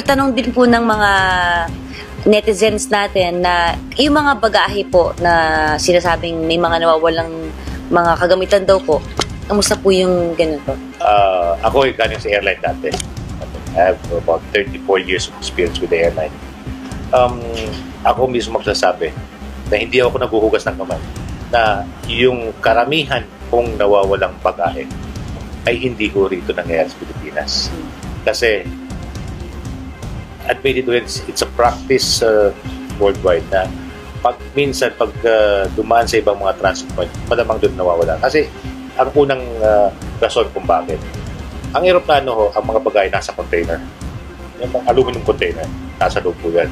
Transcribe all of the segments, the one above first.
Tanong din po ng mga netizens natin na yung mga bagahe po na sinasabing may mga nawawalang mga kagamitan daw po. Kamusta po yung ganito? uh, ako ay galing sa airline dati. I have about 34 years of experience with the airline. Um, ako mismo magsasabi na hindi ako naghuhugas ng kamay na yung karamihan kong nawawalang pag-ahe ay hindi ko rito nangyayari sa Pilipinas. Kasi admittedly, it's, it's a practice uh, worldwide na pag minsan pag uh, dumaan sa ibang mga transit point, malamang doon nawawala. Kasi ang unang uh, rason kung bakit. Ang aeroplano ho, ang mga bagay nasa container. Yung mga aluminum container, nasa loob po yan.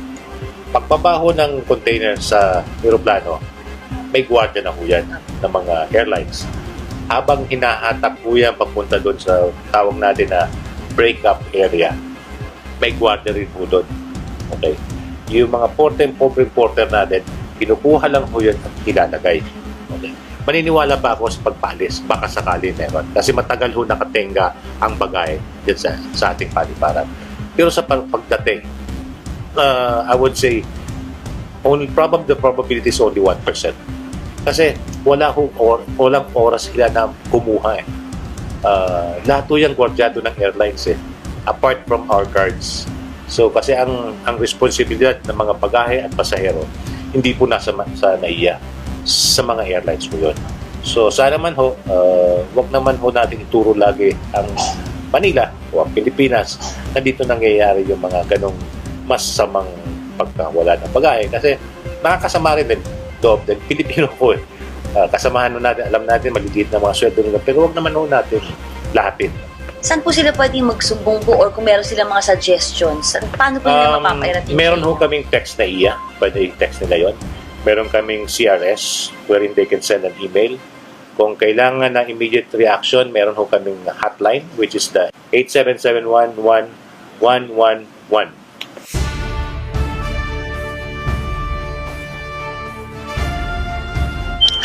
Pagbabaho ng container sa aeroplano, may gwardiya na ho yan ng mga airlines. Habang hinahatak po yan papunta doon sa tawag natin na break-up area, may gwardiya rin po doon. Okay? Yung mga porter, pobre porter natin, kinukuha lang po yun at ilalagay. Okay? maniniwala pa ako sa pagpalis. Baka sakali meron. Kasi matagal ho nakatenga ang bagay dyan sa, sa ating paliparan. Pero sa pag- pagdating, uh, I would say, only probably the probability is only 1%. Kasi wala ho, or, walang oras sila na kumuha eh. Uh, lahat yung gwardyado ng airlines eh. Apart from our guards. So kasi ang ang responsibilidad ng mga bagahe at pasahero hindi po nasa sa NAIA sa mga airlines po yun. So sana man ho, uh, wag naman ho natin ituro lagi ang Manila o ang Pilipinas na dito nangyayari yung mga ganong masamang pagkawala ng bagahe kasi nakakasama rin din loob din Pilipino ko eh. Uh, kasamahan natin, alam natin maliliit na mga sweldo nila pero wag naman ho natin lahatin. Saan po sila pwedeng magsumbong po or kung meron silang mga suggestions? Paano po nila Um, mapapahirating? meron ho kaming text na iya. Pwede i-text nila yon. Meron kaming CRS wherein they can send an email. Kung kailangan ng immediate reaction, meron ho kaming hotline which is the 8771111.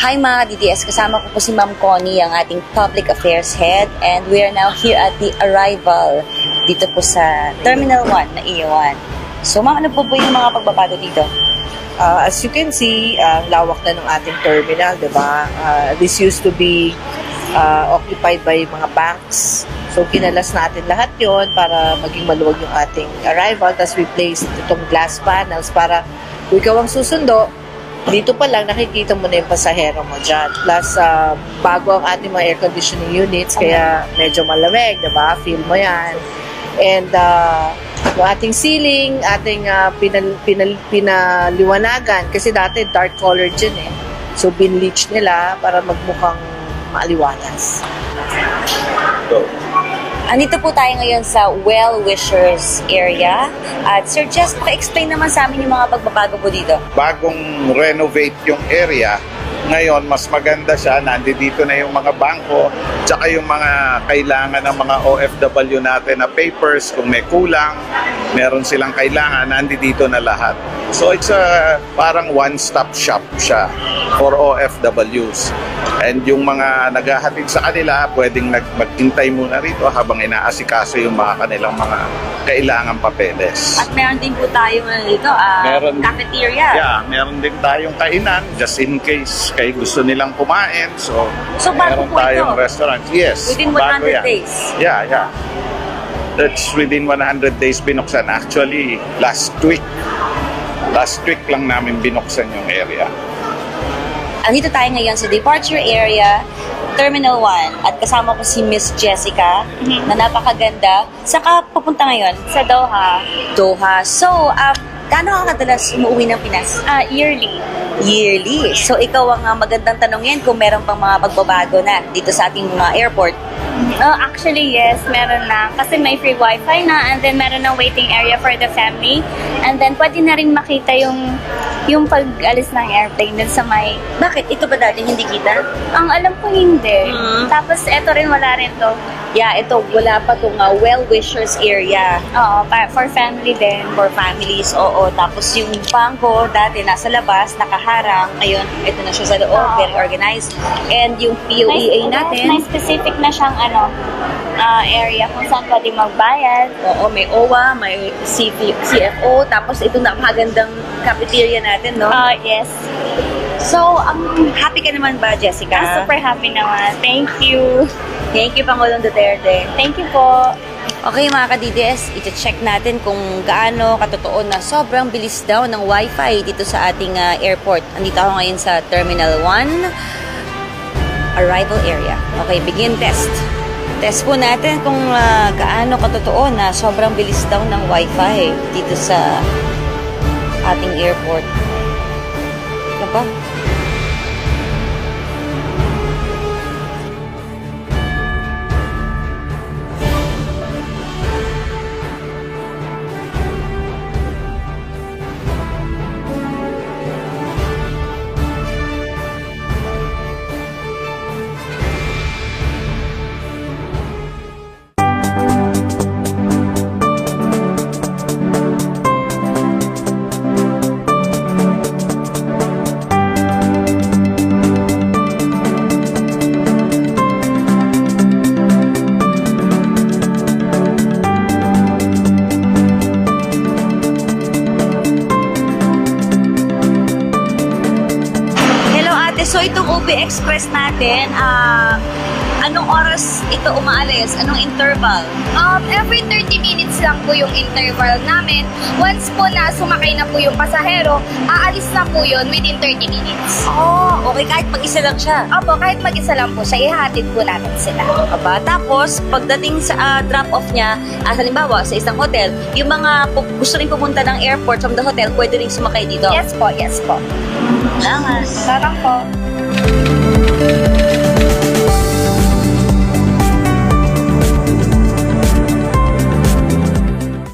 Hi mga DDS, kasama ko po si Ma'am Connie, ang ating Public Affairs Head and we are now here at the arrival dito po sa Terminal 1 na Iwan. So ma'am, ano po po yung mga pagbabago dito? Uh, as you can see, ang lawak na ng ating terminal, di ba? Uh, this used to be uh, occupied by mga banks. So, kinalas natin lahat yon para maging maluwag yung ating arrival. Tapos, we placed itong glass panels para kung ikaw ang susundo, dito pa lang nakikita mo na yung pasahero mo dyan. Plus, uh, bago ang ating mga air conditioning units, kaya medyo malamig, di ba? Feel mo yan. And uh, yung ating ceiling, ating uh, pinal, pinal, pinaliwanagan, kasi dati dark colored yun eh. So, binleach nila para magmukhang maaliwalas. Andito po tayo ngayon sa Well Wishers area. At Sir Jess, pa-explain naman sa amin yung mga pagbabago po dito. bagong renovate yung area. Ngayon, mas maganda siya. Nandito na yung mga bangko, tsaka yung mga kailangan ng mga OFW natin na papers. Kung may kulang, meron silang kailangan, nandito na lahat. So it's a parang one-stop shop siya for OFWs. And yung mga naghahatid sa kanila, pwedeng nag maghintay muna rito habang inaasikaso yung mga kanilang mga kailangang papeles. At meron din po tayo ngayon dito, ah, Meron. cafeteria. Yeah, meron din tayong kainan just in case kay gusto nilang kumain. So, So, meron tayong ito? restaurant. Yes. Within bago 100 yan. days. Yeah, yeah. That's within 100 days binuksan. Actually, last week. Last week lang namin binuksan yung area. Andito tayo ngayon sa departure area, Terminal 1. At kasama ko si Miss Jessica, na napakaganda. Saka papunta ngayon sa Doha. Doha. So, uh, gaano ka kadalas umuwi ng Pinas? Ah, yearly. Yearly. So, ikaw ang uh, magandang tanongin kung meron pang mga pagbabago na dito sa ating mga airport. Uh, actually, yes, meron na. Kasi may free wifi na and then meron ng waiting area for the family. And then pwede na rin makita yung yung pag-alis ng airplane dun sa may... Bakit? Ito ba dati hindi kita? Ang alam ko hindi. Mm. Tapos eto rin, wala rin to. Yeah, ito, wala pa itong uh, well-wishers area. Oo, pa- for family din. for families, oo. Tapos yung bangko, dati nasa labas, nakaharang. Ngayon, ito na siya sa loob, Oo. very organized. And yung POEA natin, may specific na siyang ano, ah, area kung saan pwede magbayad. Oo, may OWA, may CF, CFO, tapos ito napakagandang cafeteria natin, no? Ah, yes. so, um, happy ka naman ba, Jessica? Ah, super happy naman. Thank you. Thank you, Pangulong Duterte. Thank you po. Okay mga ka-DDS, iti-check natin kung gaano katotoo na sobrang bilis daw ng wifi dito sa ating ah, airport. Andito ako ngayon sa Terminal 1, arrival area. Okay, begin test. Test po natin kung ah, gaano katotoo na sobrang bilis daw ng wifi dito sa ating airport. Ano ba? So itong UB Express natin, ah, anong oras ito umaalis? Anong interval? Um, every 30 minutes lang po yung interval namin. Once po na sumakay na po yung pasahero, aalis na po yun within 30 minutes. Oh, okay, kahit mag-isa lang siya. Opo, kahit mag-isa lang po siya, ihatid po namin sila. Aba, tapos, pagdating sa ah, drop-off niya, ah, halimbawa, sa isang hotel, yung mga gusto rin pumunta ng airport from the hotel, pwede rin sumakay dito. Yes po, yes po. Salamat. Sarang po.